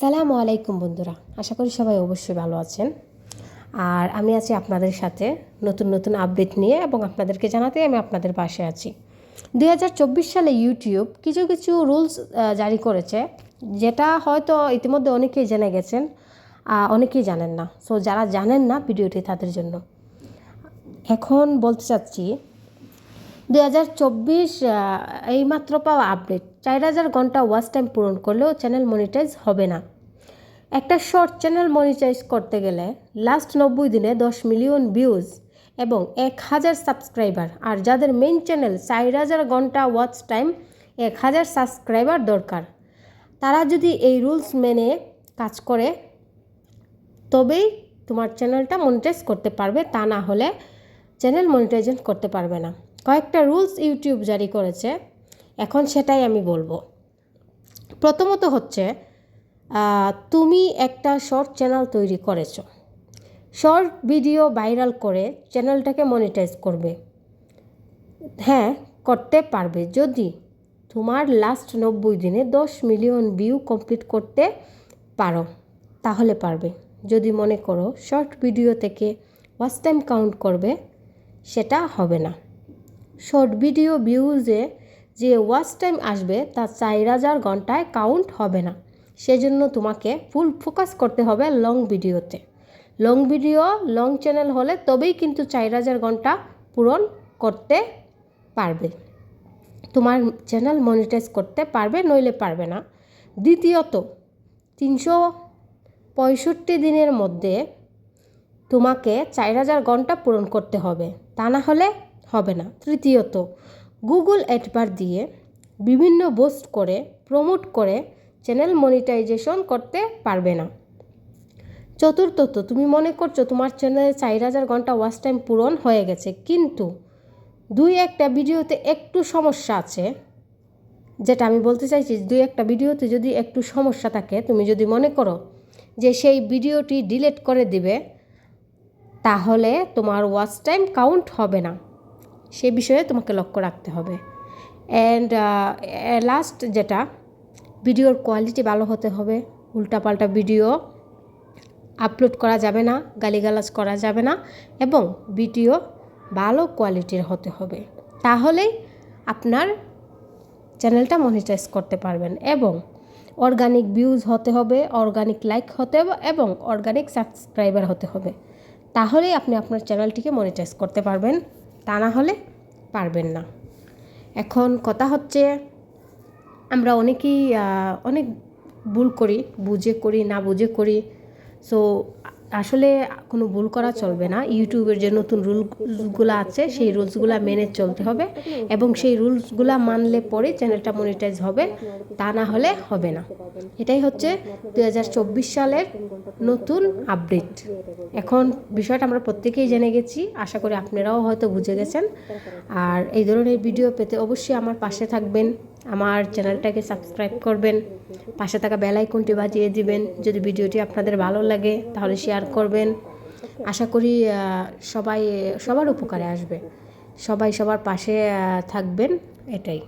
সালামু আলাইকুম বন্ধুরা, আশা করি সবাই অবশ্যই ভালো আছেন। আর আমি আছি আপনাদের সাথে নতুন নতুন আপডেট নিয়ে এবং আপনাদেরকে জানাতে আমি আপনাদের পাশে আছি। দু হাজার চব্বিশ সালে ইউটিউব কিছু কিছু রুলস জারি করেছে, যেটা হয়তো ইতিমধ্যে অনেকেই জেনে গেছেন অনেকেই জানেন না। সো যারা জানেন না ভিডিওটি তাদের জন্য। এখন বলতে চাচ্ছি দুই হাজার চব্বিশ এইমাত্র পাওয়া আপডেট চার হাজার ঘণ্টা ওয়াচ টাইম পূরণ করলেও চ্যানেল মনিটাইজ হবে না। একটা শর্ট চ্যানেল মনিটাইজ করতে গেলে লাস্ট নব্বই দিনে দশ মিলিয়ন ভিউজ এবং এক হাজার সাবস্ক্রাইবার আর যাদের মেইন চ্যানেল চার হাজার ঘণ্টা ওয়াচ টাইম এক হাজার সাবস্ক্রাইবার দরকার। তারা যদি এই রুলস মেনে কাজ করে, তবেই তোমার চ্যানেলটা মনিটাইজ করতে পারবে। তা না হলে চ্যানেল মনিটাইজেশন করতে পারবে না। কয়েকটা রুলস ইউটিউব জারি করেছে। এখন সেটাই আমি বলব। প্রথমত হচ্ছে তুমি একটা শর্ট চ্যানেল তৈরি করেছ। শর্ট ভিডিও ভাইরাল করে চ্যানেলটাকে মনিটাইজ করবে। হ্যাঁ করতে পারবে। যদি তোমার লাস্ট নব্বই দিনে দশ মিলিয়ন ভিউ কমপ্লিট করতে পারো, তাহলে পারবে। যদি মনে করো শর্ট ভিডিও থেকে ওয়াচ টাইম কাউন্ট করবে, সেটা হবে না। শর্ট ভিডিও ভিউজে যে ওয়াচ টাইম আসবে, তা চার হাজার ঘন্টায় কাউন্ট হবে না। সেজন্য তোমাকে ফুল ফোকাস করতে হবে লং ভিডিওতে। লং ভিডিও, লং চ্যানেল হলে তবেই কিন্তু চার হাজার ঘণ্টা পূরণ করতে পারবে। তোমার চ্যানেল মনিটাইজ করতে পারবে, নইলে পারবে না। দ্বিতীয়ত, তিনশো পঁয়ষট্টি দিনের মধ্যে তোমাকে চার হাজার ঘণ্টা পূরণ করতে হবে। তা না হলে হবে না। তৃতীয়ত গুগল অ্যাডবার দিয়ে বিভিন্ন বোস্ট করে প্রমোট করে চ্যানেল মনিটাইজেশন করতে পারবে না। চতুর্থত, তুমি মনে করছ তোমার চ্যানেলে চার হাজার ঘণ্টা ওয়াচ টাইম পূরণ হয়ে গেছে, কিন্তু দুই একটা ভিডিওতে একটু সমস্যা আছে, যেটা আমি বলতে চাইছি, দুই একটা ভিডিওতে যদি একটু সমস্যা থাকে, তুমি যদি মনে করো যে সেই ভিডিওটি ডিলিট করে দিবে, তাহলে তোমার ওয়াচ টাইম কাউন্ট হবে না। সে বিষয়ে তোমাকে লক্ষ্য রাখতে হবে। অ্যান্ড লাস্ট যেটা, ভিডিওর কোয়ালিটি ভালো হতে হবে। উল্টাপাল্টা ভিডিও আপলোড করা যাবে না, গালিগালাজ করা যাবে না এবং ভিডিও ভালো কোয়ালিটির হতে হবে। তাহলেই আপনার চ্যানেলটা মনিটাইজ করতে পারবেন এবং অর্গানিক ভিউজ হতে হবে অর্গানিক লাইক হতে হবে এবং অর্গানিক সাবস্ক্রাইবার হতে হবে। তাহলেই আপনি আপনার চ্যানেলটিকে মনিটাইজ করতে পারবেন। তা না হলে পারবেন না। এখন কথা হচ্ছে, আমরা অনেকেই অনেক ভুল করি, বুঝে করি, না বুঝে করি। সো আসলে কোনো ভুল করা চলবে না। ইউটিউবের যে নতুন রুলসগুলো আছে, সেই রুলসগুলো মেনে চলতে হবে এবং সেই রুলসগুলো মানলে পরে চ্যানেলটা মনিটাইজ হবে, তা না হলে হবে না। এটাই হচ্ছে দু হাজার চব্বিশ সালের নতুন আপডেট। এখন বিষয়টা আমরা প্রত্যেকেই জেনে গেছি, আশা করি আপনারাও হয়তো বুঝে গেছেন। আর এই ধরনের ভিডিও পেতে অবশ্যই আমার পাশে থাকবেন। আমার চ্যানেলটাকে সাবস্ক্রাইব করবেন, পাশে থাকা বেল আইকনটি বাজিয়ে দিবেন। যদি ভিডিওটি আপনাদের ভালো লাগে, তাহলে শেয়ার করবেন। আশা করি সবাই, সবার উপকারে আসবে। সবাই সবার পাশে থাকবেন, এটাই।